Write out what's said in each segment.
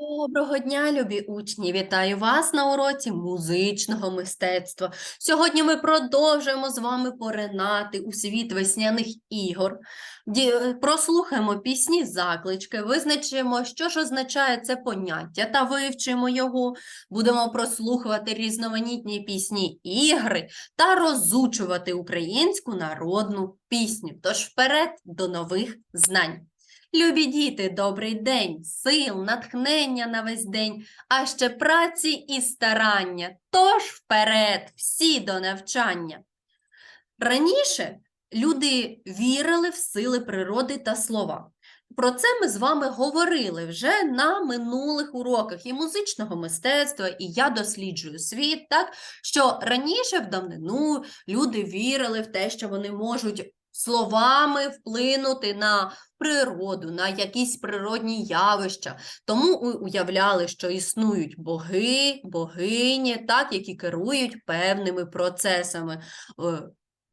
Доброго дня, любі учні! Вітаю вас на уроці музичного мистецтва. Сьогодні ми продовжуємо з вами поринати у світ весняних ігор. Прослухаємо пісні заклички, визначимо, що ж означає це поняття та вивчимо його. Будемо прослухувати різноманітні пісні ігри та розучувати українську народну пісню. Тож вперед до нових знань. Любі діти, добрий день, сил, натхнення на весь день, а ще праці і старання. Тож вперед, всі до навчання. Раніше люди вірили в сили природи та слова. Про це ми з вами говорили вже на минулих уроках і музичного мистецтва, і я досліджую світ, так що раніше в давнину люди вірили в те, що вони можуть словами вплинути на природу, на якісь природні явища. Тому уявляли, що існують боги, богині, так, які керують певними процесами. Е,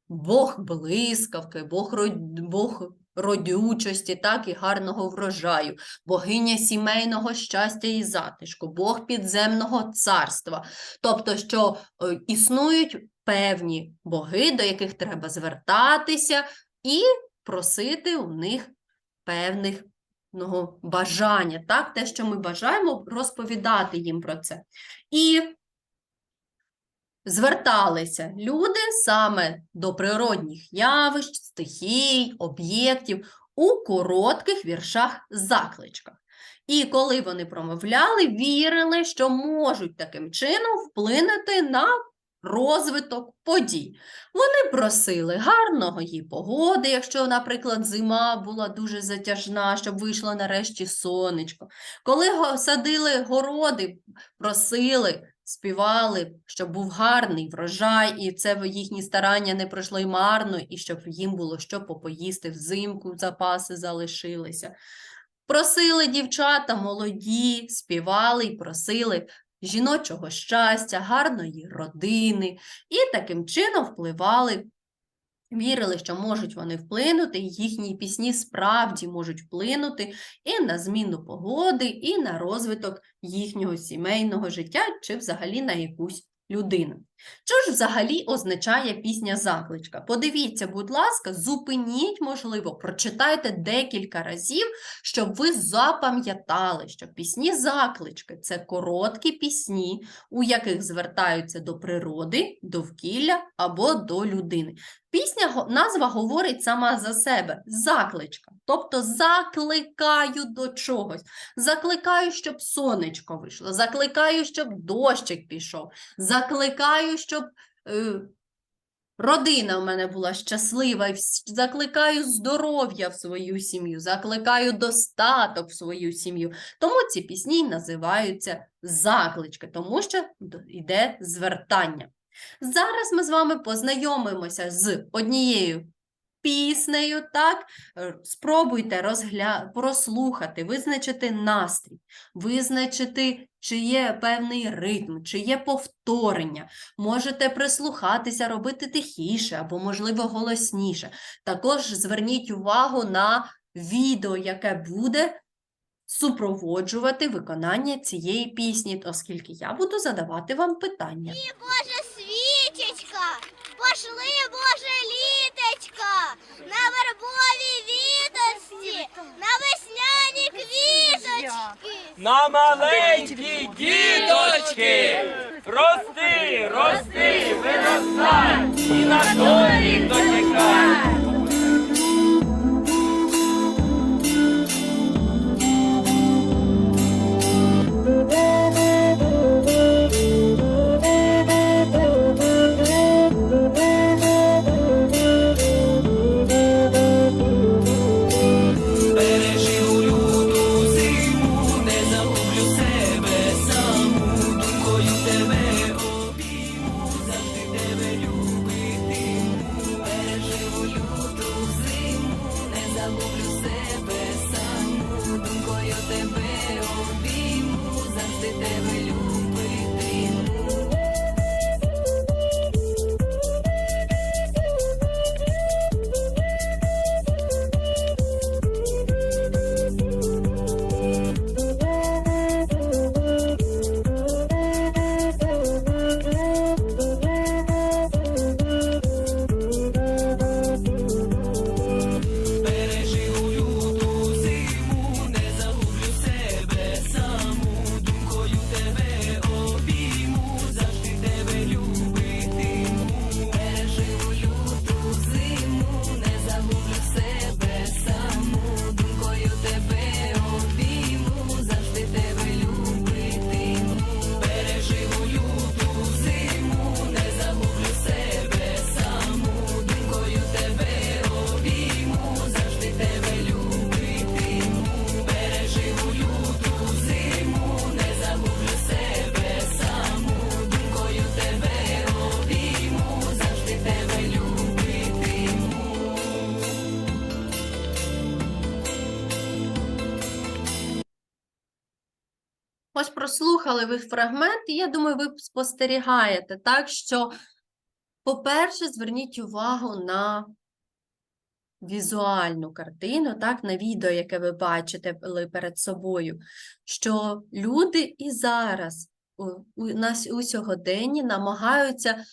Бог блискавки, Бог, Бог родючості, так, і гарного врожаю, богиня сімейного щастя і затишку, Бог підземного царства. Тобто, що е, існують певні боги, до яких треба звертатися і просити у них певних ну, бажання, так, те, що ми бажаємо, розповідати їм про це. І зверталися люди саме до природних явищ, стихій, об'єктів у коротких віршах-закличках. І коли вони промовляли, вірили, що можуть таким чином вплинути на розвиток подій. Вони просили гарної погоди, якщо, наприклад, зима була дуже затяжна, щоб вийшло нарешті сонечко. Коли садили городи, просили, співали, щоб був гарний врожай, і це їхні старання не пройшли марно, і щоб їм було що попоїсти взимку, запаси залишилися. Просили дівчата молоді, співали і просили жіночого щастя, гарної родини, і таким чином впливали, вірили, що можуть вони вплинути, їхні пісні справді можуть вплинути і на зміну погоди, і на розвиток їхнього сімейного життя, чи взагалі на якусь людину. Що ж взагалі означає пісня-закличка? Подивіться, будь ласка, зупиніть, можливо, прочитайте декілька разів, щоб ви запам'ятали, що пісні-заклички – це короткі пісні, у яких звертаються до природи, довкілля або до людини. Пісня, назва говорить сама за себе – закличка, тобто закликаю до чогось. Закликаю, щоб сонечко вийшло, закликаю, щоб дощик пішов, закликаю, щоб е, родина в мене була щаслива, закликаю здоров'я в свою сім'ю, закликаю достаток в свою сім'ю. Тому ці пісні називаються заклички, тому що йде звертання. Зараз ми з вами познайомимося з однією піснею, так? Е, Спробуйте розгля... прослухати, визначити настрій, визначити, чи є певний ритм, чи є повторення. Можете прислухатися, робити тихіше або, можливо, голосніше. Також зверніть увагу на відео, яке буде супроводжувати виконання цієї пісні, оскільки я буду задавати вам питання. Боже, свічечка, пошли, Боже, літочка, на вербові віточці, на весняні квіточки. На маленькі діточки, рости, рости, виростай, і на долі дочекай. я люблю. Прослухали ви фрагмент, і я думаю, ви спостерігаєте, так, що, по-перше, зверніть увагу на візуальну картину, так, на відео, яке ви бачите перед собою, що люди і зараз у, нас у сьогоденні намагаються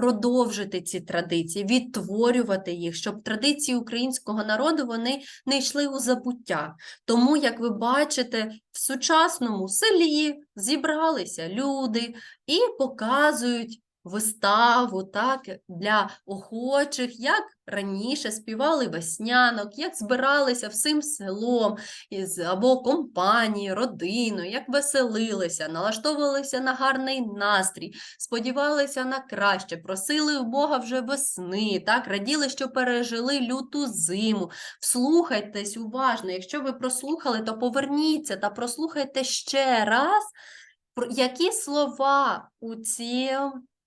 продовжити ці традиції, відтворювати їх, щоб традиції українського народу вони не йшли у забуття. Тому, як ви бачите, в сучасному селі зібралися люди і показують виставу так, для охочих, як раніше співали веснянок, як збиралися всім селом із, або компанією, родиною, як веселилися, налаштовувалися на гарний настрій, сподівалися на краще, просили у Бога вже весни, так, раділи, що пережили люту зиму. Вслухайтесь уважно. Якщо ви прослухали, то поверніться та прослухайте ще раз, які слова у цій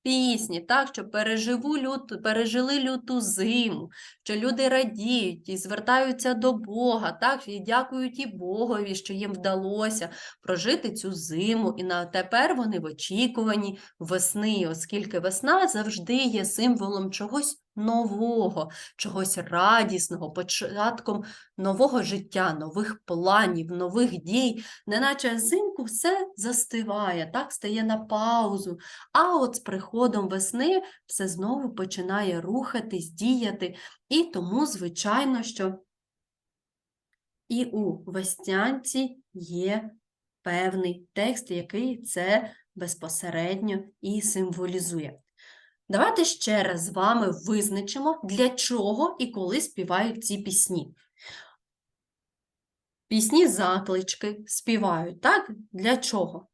пісні, так, що переживу люту, пережили люту зиму, що люди радіють і звертаються до Бога, так, і дякують і Богові, що їм вдалося прожити цю зиму, і на тепер вони в очікуванні весни, оскільки весна завжди є символом чогось нового, чогось радісного, початком нового життя, нових планів, нових дій, неначе взимку все застиває, так, стає на паузу, а от з приходом весни все знову починає рухатись, діяти, і тому, звичайно, що і у веснянці є певний текст, який це безпосередньо і символізує. Давайте ще раз з вами визначимо, для чого і коли співають ці пісні. Пісні заклички співають, так? Для чого?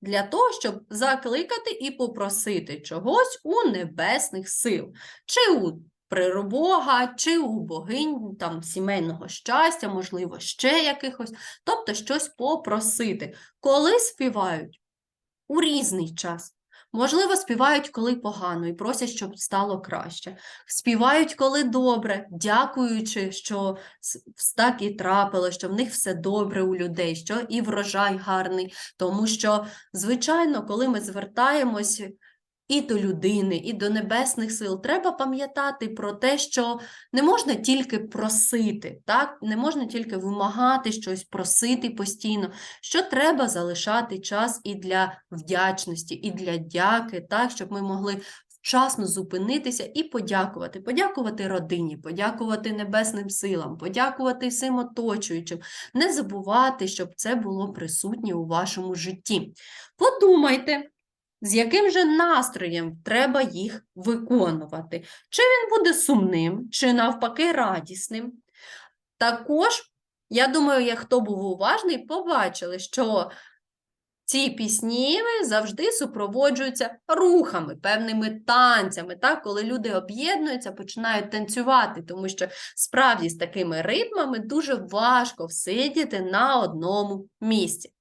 Для того, щоб закликати і попросити чогось у небесних сил, чи у природбога, чи у богинь там, сімейного щастя, можливо, ще якихось, тобто щось попросити. Коли співають? У різний час. Можливо, співають, коли погано, і просять, щоб стало краще. Співають, коли добре, дякуючи, що так і трапило, що в них все добре у людей, що і врожай гарний. Тому що, звичайно, коли ми звертаємось і до людини, і до небесних сил, треба пам'ятати про те, що не можна тільки просити, так? не можна тільки вимагати щось, просити постійно, що треба залишати час і для вдячності, і для дяки, так, щоб ми могли вчасно зупинитися і подякувати. Подякувати родині, подякувати небесним силам, подякувати всім оточуючим. Не забувати, щоб це було присутнє у вашому житті. Подумайте. З яким же настроєм треба їх виконувати? Чи він буде сумним, чи навпаки радісним? Також, я думаю, як хто був уважний, побачили, що ці пісні завжди супроводжуються рухами, певними танцями, так? коли люди об'єднуються, починають танцювати, тому що справді з такими ритмами дуже важко всидіти на одному місці.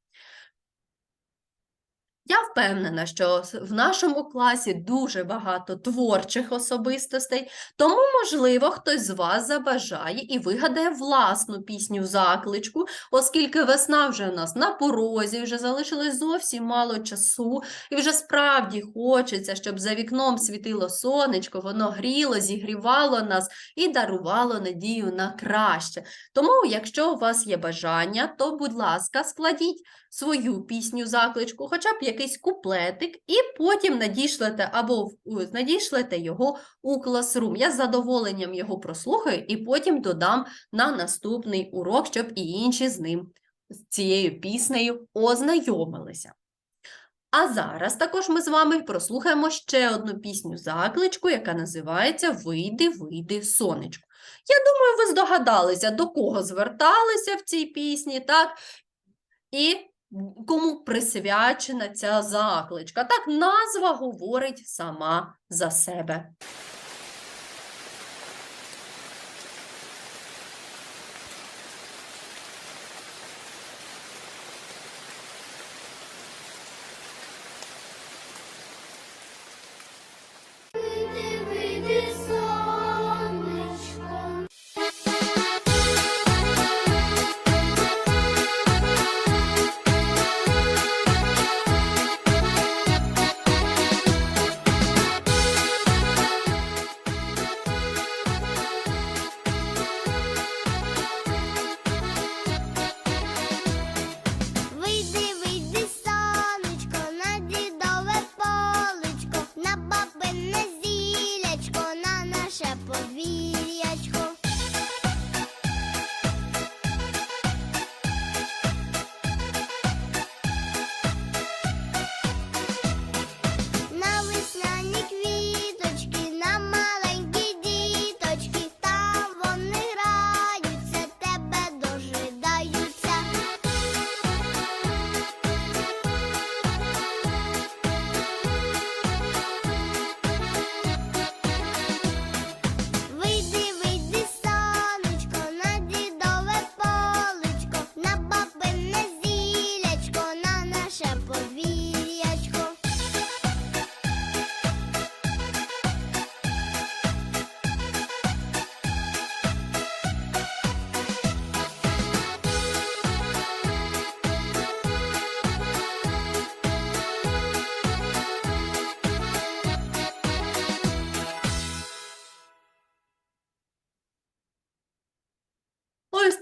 Я впевнена, що в нашому класі дуже багато творчих особистостей, тому, можливо, хтось з вас забажає і вигадає власну пісню-закличку, оскільки весна вже у нас на порозі, вже залишилось зовсім мало часу, і вже справді хочеться, щоб за вікном світило сонечко, воно гріло, зігрівало нас і дарувало надію на краще. Тому, якщо у вас є бажання, то, будь ласка, складіть свою пісню-закличку, хоча б якийсь куплетик, і потім надішлете або надішлете його у класрум. Я з задоволенням його прослухаю і потім додам на наступний урок, щоб і інші з ним, з цією піснею ознайомилися. А зараз також ми з вами прослухаємо ще одну пісню-закличку, яка називається Вийди, вийди, сонечко. Я думаю, ви здогадалися, до кого зверталися в цій пісні, так? І кому присвячена ця закличка. Так, назва говорить сама за себе.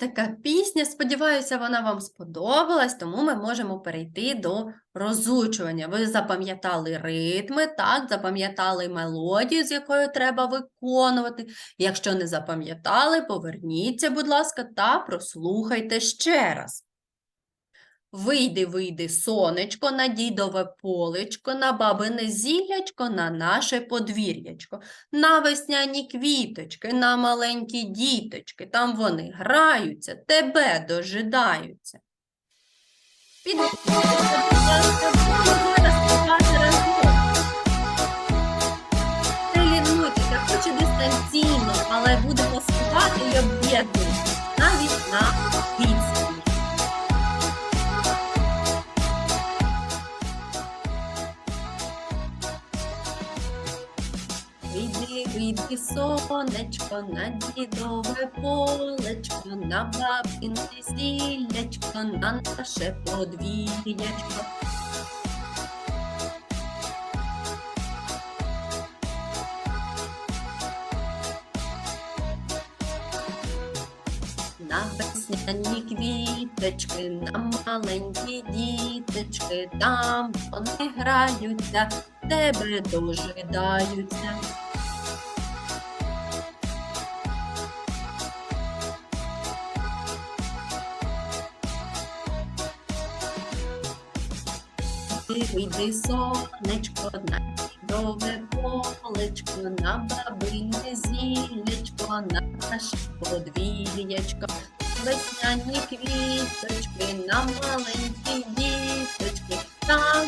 Така пісня. Сподіваюся, вона вам сподобалась, тому ми можемо перейти до розучування. Ви запам'ятали ритми, так, запам'ятали мелодію, з якою треба виконувати. Якщо не запам'ятали, поверніться, будь ласка, та прослухайте ще раз. Вийди, вийди, сонечко, на дідове полечко, на бабине зіллячко, на наше подвір'ячко, на весняні квіточки, на маленькі діточки. Там вони граються, тебе дожидаються. Підготуйтеся, сонечко, на дідове полечко, на бабине зіллячко, на наше подвір'ячко. На весняні квіточки, на маленькі діточки, там вони граються, тебе дожидаються. Ти сонечко, на дідове полечко, на бабине зіллячко, на наше подвір'ячко. Весняні квіточки, на маленькі діточки, там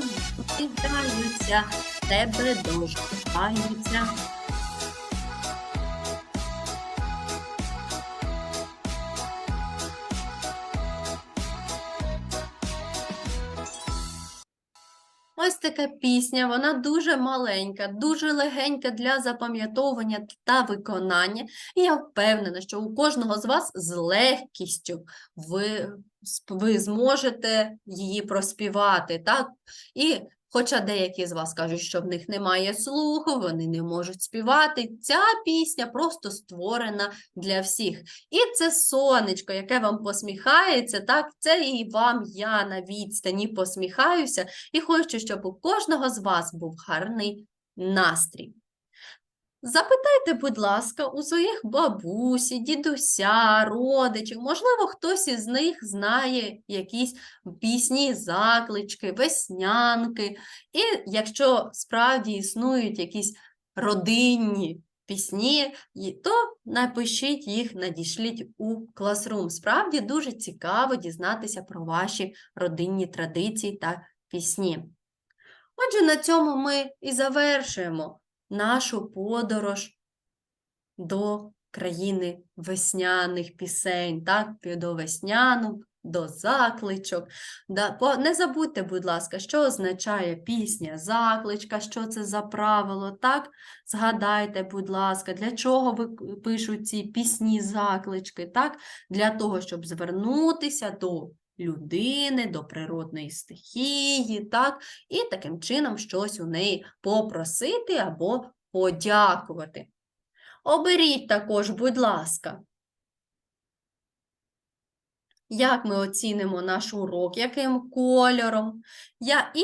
кидаються, тебе дожидаються. Ось така пісня, вона дуже маленька, дуже легенька для запам'ятовування та виконання. І я впевнена, що у кожного з вас з легкістю ви, ви зможете її проспівати. Так? І хоча деякі з вас кажуть, що в них немає слуху, вони не можуть співати, ця пісня просто створена для всіх. І це сонечко, яке вам посміхається, так? Це і вам я на відстані посміхаюся. І хочу, щоб у кожного з вас був гарний настрій. Запитайте, будь ласка, у своїх бабусі, дідуся, родичів, можливо, хтось із них знає якісь пісні, заклички, веснянки. І якщо справді існують якісь родинні пісні, то напишіть їх, надішліть у Classroom. Справді дуже цікаво дізнатися про ваші родинні традиції та пісні. Отже, на цьому ми і завершуємо нашу подорож до країни весняних пісень, так, до веснянок, до закличок. Не забудьте, будь ласка, що означає пісня закличка, що це за правило, так? Згадайте, будь ласка, для чого ви пишуть ці пісні заклички, так? Для того, щоб звернутися до людини, до природної стихії, так? І таким чином щось у неї попросити або подякувати. Оберіть також, будь ласка, як ми оцінимо наш урок, яким кольором. Я, і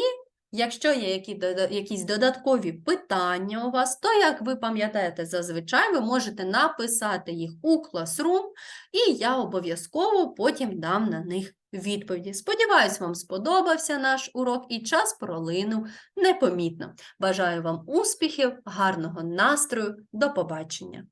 якщо є які, якісь додаткові питання у вас, то, як ви пам'ятаєте, зазвичай ви можете написати їх у Classroom, і я обов'язково потім дам на них відповіді. Сподіваюсь, вам сподобався наш урок і час пролинув непомітно. Бажаю вам успіхів, гарного настрою, до побачення!